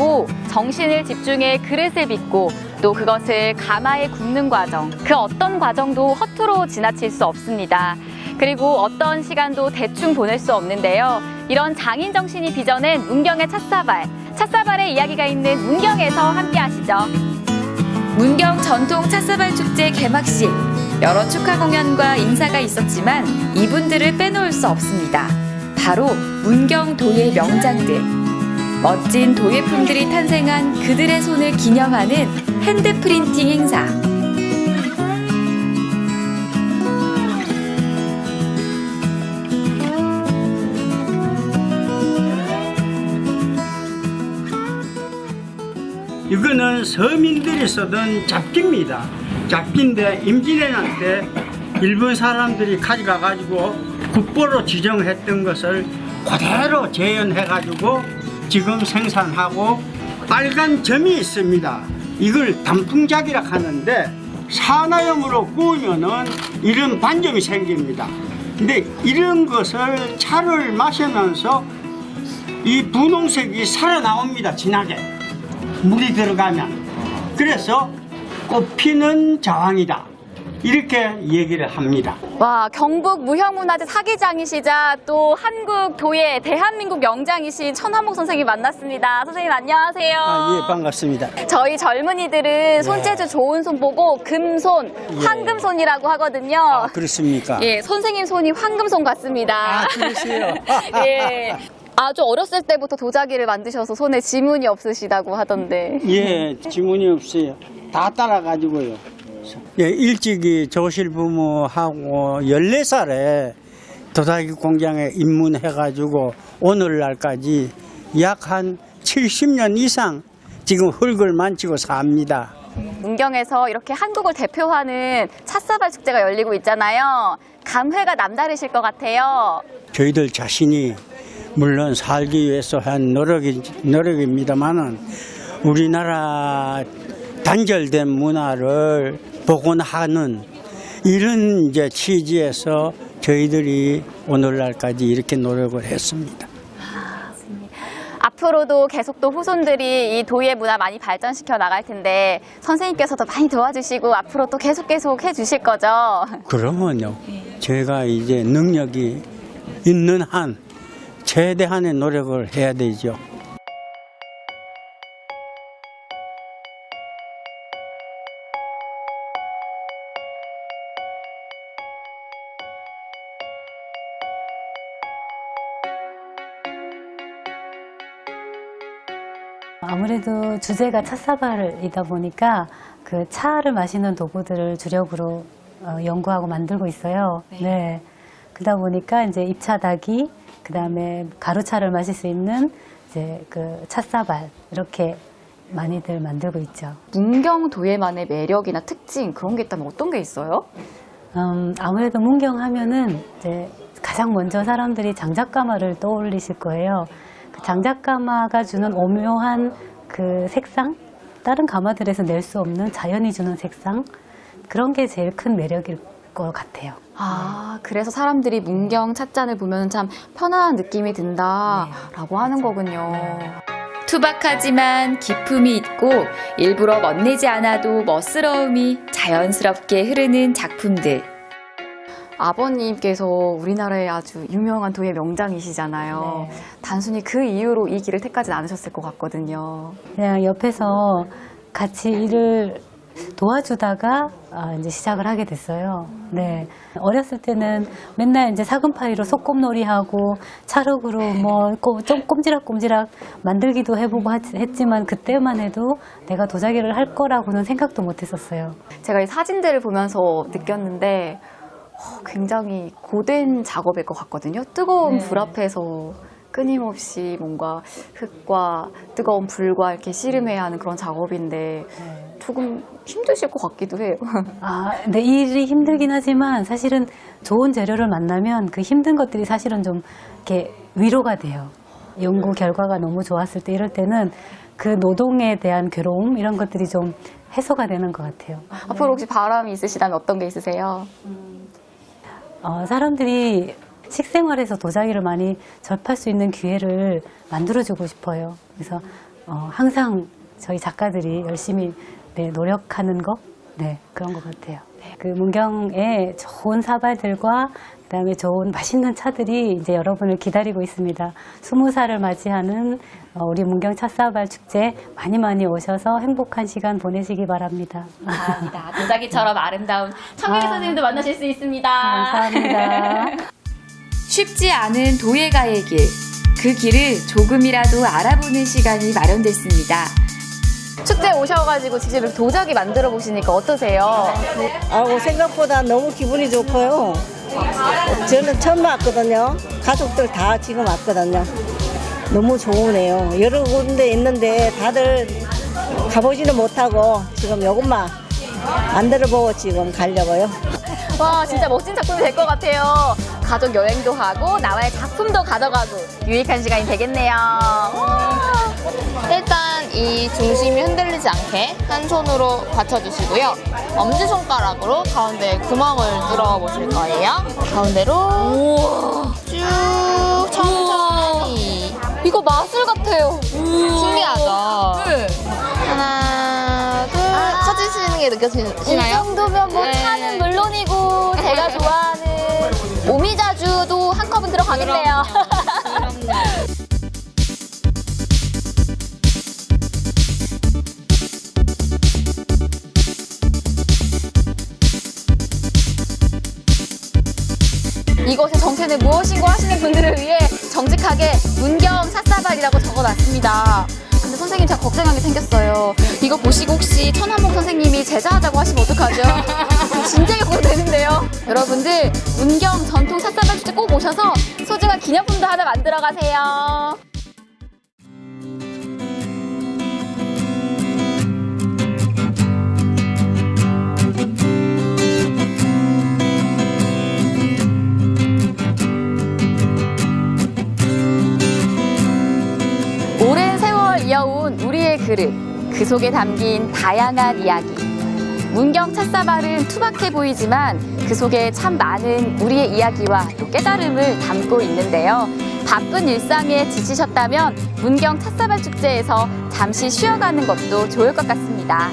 하고 정신을 집중해 그릇을 빚고 또 그것을 가마에 굽는 과정 그 어떤 과정도 허투루 지나칠 수 없습니다. 그리고 어떤 시간도 대충 보낼 수 없는데요. 이런 장인 정신이 빚어낸 문경의 찻사발 찻사발의 이야기가 있는 문경에서 함께 하시죠. 문경 전통 찻사발 축제 개막식 여러 축하 공연과 인사가 있었지만 이분들을 빼놓을 수 없습니다. 바로 문경 도예 명장들. 멋진 도예품들이 탄생한 그들의 손을 기념하는 핸드 프린팅 행사. 이거는 서민들이 쓰던 잡기입니다. 잡기인데 임진왜란 때 일본 사람들이 가져가 가지고 국보로 지정했던 것을 그대로 재현해 가지고 지금 생산하고 빨간 점이 있습니다. 이걸 단풍작이라 하는데 산화염으로 구우면은 이런 반점이 생깁니다. 근데 이런 것을 차를 마시면서 이 분홍색이 살아나옵니다. 진하게. 물이 들어가면 그래서 꽃피는 자황이다 이렇게 얘기를 합니다. 와, 경북 무형문화재 사기장이시자 또 한국 도예 대한민국 명장이신 천한목 선생님 만났습니다. 선생님 안녕하세요. 아, 예, 반갑습니다. 저희 젊은이들은 손재주 좋은 손 보고 금손, 황금손이라고 하거든요. 아, 그렇습니까? 예, 선생님 손이 황금손 같습니다. 아, 그러세요? 예. 아주 어렸을 때부터 도자기를 만드셔서 손에 지문이 없으시다고 하던데. 예, 지문이 없어요. 다 따라가지고요. 예, 일찍이 조실 부모하고 14살에 도자기 공장에 입문해가지고 오늘날까지 약 한 70년 이상 지금 흙을 만지고 삽니다. 문경에서 이렇게 한국을 대표하는 찻사발 축제가 열리고 있잖아요. 감회가 남다르실 것 같아요. 저희들 자신이 물론 살기 위해서 한 노력이, 노력입니다만은 우리나라 단절된 문화를 복원하는 이런 이제 취지에서 저희들이 오늘날까지 이렇게 노력을 했습니다. 앞으로도 계속 또 후손들이 이 도예 문화 많이 발전시켜 나갈 텐데 선생님께서도 많이 도와주시고 앞으로 또 계속 계속 해주실 거죠? 그러면요, 제가 이제 능력이 있는 한 최대한의 노력을 해야 되죠. 아무래도 주제가 찻사발이다 보니까 그 차를 마시는 도구들을 주력으로 어, 연구하고 만들고 있어요. 네. 그러다 보니까 이제 입차다기, 그 다음에 가루차를 마실 수 있는 이제 그 찻사발 이렇게 많이들 만들고 있죠. 문경 도예만의 매력이나 특징 그런 게 있다면 어떤 게 있어요? 음, 아무래도 문경 하면은 이제 가장 먼저 사람들이 장작가마를 떠올리실 거예요. 그 장작 가마가 주는 오묘한 그 색상, 다른 가마들에서 낼 수 없는 자연이 주는 색상, 그런 게 제일 큰 매력일 것 같아요. 아, 그래서 사람들이 문경 찻잔을 보면 참 편안한 느낌이 든다라고 하는 거군요. 투박하지만 기품이 있고 일부러 멋내지 않아도 멋스러움이 자연스럽게 흐르는 작품들. 아버님께서 우리나라의 아주 유명한 도예 명장이시잖아요. 네. 단순히 그 이유로 이 길을 택하진 않으셨을 것 같거든요. 그냥 옆에서 같이 일을 도와주다가 아, 이제 시작을 하게 됐어요. 네. 어렸을 때는 맨날 이제 사금파리로 소꿉놀이 하고 찰흙으로 뭐 좀 꼼지락꼼지락 만들기도 해보고 했지만 그때만 해도 내가 도자기를 할 거라고는 생각도 못 했었어요. 제가 이 사진들을 보면서 느꼈는데 어, 굉장히 고된 작업일 것 같거든요. 뜨거운 네. 불 앞에서 끊임없이 뭔가 흙과 뜨거운 불과 이렇게 씨름해야 하는 그런 작업인데 조금 힘드실 것 같기도 해요. 아, 근데 이 일이 힘들긴 하지만 사실은 좋은 재료를 만나면 그 힘든 것들이 사실은 좀 이렇게 위로가 돼요. 연구 결과가 너무 좋았을 때 이럴 때는 그 노동에 대한 괴로움 이런 것들이 좀 해소가 되는 것 같아요. 앞으로 혹시 바람이 있으시다면 어떤 게 있으세요? 어, 사람들이 식생활에서 도자기를 많이 접할 수 있는 기회를 만들어주고 싶어요. 그래서 어, 항상 저희 작가들이 열심히 네, 노력하는 거, 네, 그런 것 같아요. 그 문경에 좋은 사발들과 그다음에 좋은 맛있는 차들이 이제 여러분을 기다리고 있습니다. 스무 살을 맞이하는 어, 우리 문경 찻사발 축제 많이 많이 오셔서 행복한 시간 보내시기 바랍니다. 감사합니다. 도자기처럼 아름다운 청경희 아. 선생님도 만나실 수 있습니다. 감사합니다. 쉽지 않은 도예가의 길. 그 길을 조금이라도 알아보는 시간이 마련됐습니다. 축제 오셔가지고 직접 이렇게 도자기 만들어 보시니까 어떠세요? 아우 생각보다 너무 기분이 좋고요. 저는 처음 왔거든요. 가족들 다 지금 왔거든요. 너무 좋으네요. 여러 군데 있는데 다들 가보지는 못하고 지금 요것만 만들어 보고 지금 가려고요. 와 진짜 멋진 작품이 될 것 같아요. 가족 여행도 하고 나와의 작품도 가져가고 유익한 시간이 되겠네요. 일단 이 중심이 흔들리지 않게 한 손으로 받쳐주시고요. 엄지손가락으로 가운데 구멍을 뚫어 보실 거예요. 가운데로 쭉 천천히. 이거 마술 같아요. 신기하죠? 네. 하나, 둘. 찾으시는 게 느껴지시나요? 이 정도면 뭐 네. 들어가겠네요. 이것의 정체는 무엇인고 하시는 분들을 위해 정직하게 문경 삿사발이라고 적어놨습니다. 선생님 제가 걱정한 게 생겼어요. 이거 보시고 혹시 천한목 선생님이 제자하자고 하시면 어떡하죠? 진지하게 보도 되는데요. 여러분들 문경 전통 삿사발 축제 꼭 오셔서 소중한 기념품도 하나 만들어 가세요. 그릇, 그 속에 담긴 다양한 이야기. 문경 찻사발은 투박해 보이지만 그 속에 참 많은 우리의 이야기와 또 깨달음을 담고 있는데요. 바쁜 일상에 지치셨다면 문경 찻사발 축제에서 잠시 쉬어가는 것도 좋을 것 같습니다.